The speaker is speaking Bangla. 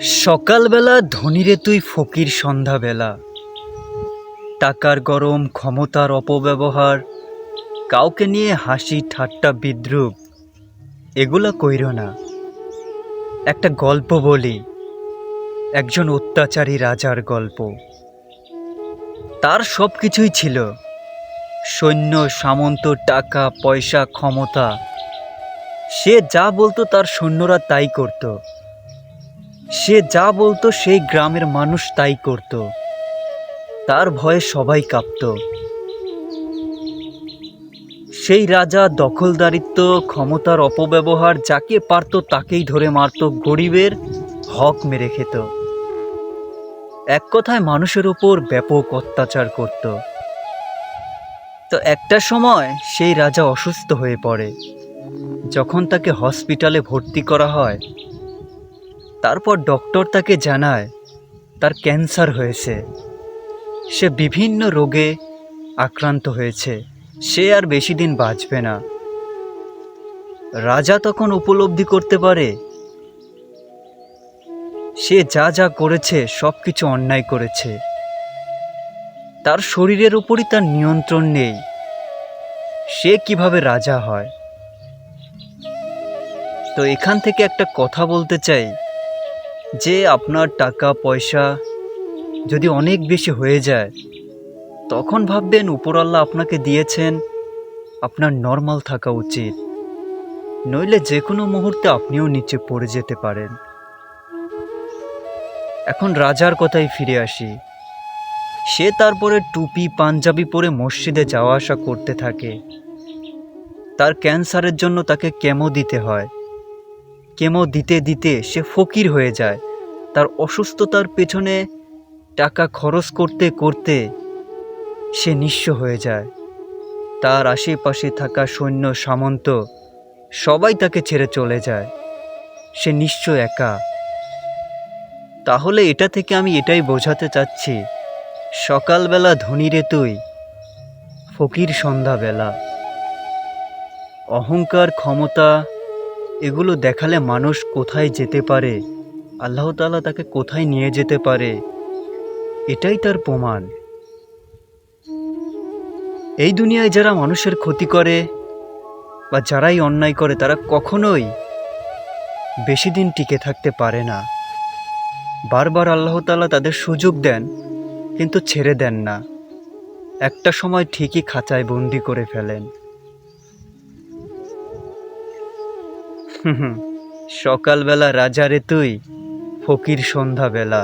সকালবেলা ধনীরে তুই ফকির সন্ধ্যাবেলা। টাকার গরম, ক্ষমতার অপব্যবহার, কাউকে নিয়ে হাসি ঠাট্টা বিদ্রুপ, এগুলা কইর না। একটা গল্প বলি, একজন অত্যাচারী রাজার গল্প। তার সব কিছুই ছিল, সৈন্য, সামন্ত, টাকা, পয়সা, ক্ষমতা। সে যা বলতো তার সৈন্যরা তাই করত। সে যা বলতো সেই গ্রামের মানুষ তাই করত। তার ভয়ে সবাই কাঁপত। সেই রাজা দখলদারিত্ব, ক্ষমতার অপব্যবহার যাকে পারত তাকেই ধরে মারত, গরিবের হক মেরে খেত। এক কথায় মানুষের ওপর ব্যাপক অত্যাচার করত। তো একটা সময় সেই রাজা অসুস্থ হয়ে পড়ে। যখন তাকে হসপিটালে ভর্তি করা হয় তারপর ডক্টর তাকে জানায়, তার ক্যান্সার হয়েছে। সে বিভিন্ন রোগে আক্রান্ত হয়েছে। সে আর বেশি দিন বাঁচবে না। রাজা তখন উপলব্ধি করতে পারে, সে যা যা করেছে সব কিছু অন্যায় করেছে। তার শরীরের উপরই তার নিয়ন্ত্রণ নেই। সে কীভাবে রাজা হয়? তো এখান থেকে একটা কথা বলতে চাই। যে আপনার টাকা, পয়সা যদি অনেক বেশি হয়ে যায়, তখন ভাববেন উপরআল্লাহ আপনাকে দিয়েছেন আপনার নর্মাল থাকা উচিত। নইলে যে কোনো মুহূর্তে আপনিও নিচে পড়ে যেতে পারেন। এখন রাজার কথায় ফিরে আসি। সে তারপরে টুপি, পাঞ্জাবি পরে মসজিদে যাওয়া আসা করতে থাকে। তার ক্যান্সারের জন্য তাকে কেমো দিতে হয়। কেমো দিতে দিতে সে ফকির হয়ে যায়। তার অসুস্থতার পেছনে টাকা খরচ করতে করতে সে নিঃস্ব হয়ে যায়। তার আশেপাশে থাকা সৈন্য, সামন্ত সবাই তাকে ছেড়ে চলে যায়। সে নিঃস্ব একা। তাহলে এটা থেকে আমি এটাই বোঝাতে চাচ্ছি, সকালবেলা ধনীরে তুই, ফকির সন্ধ্যাবেলা। অহংকার ক্ষমতা এগুলো দেখালে মানুষ কোথায় যেতে পারে? আল্লাহ তাআলা তাকে কোথায় নিয়ে যেতে পারে? এটাই তার প্রমাণ। এই দুনিয়ায় যারা মানুষের ক্ষতি করে বা যারাই অন্যায় করে, তারা কখনোই বেশি দিন টিকে থাকতে পারে না। বারবার আল্লাহ তাআলা তাদের সুযোগ দেন, কিন্তু ছেড়ে দেন না। একটা সময় ঠিকই খাঁচায় বন্দি করে ফেলেন। সকালবেলা রাজারে তুই ফকির সন্ধ্যাবেলা।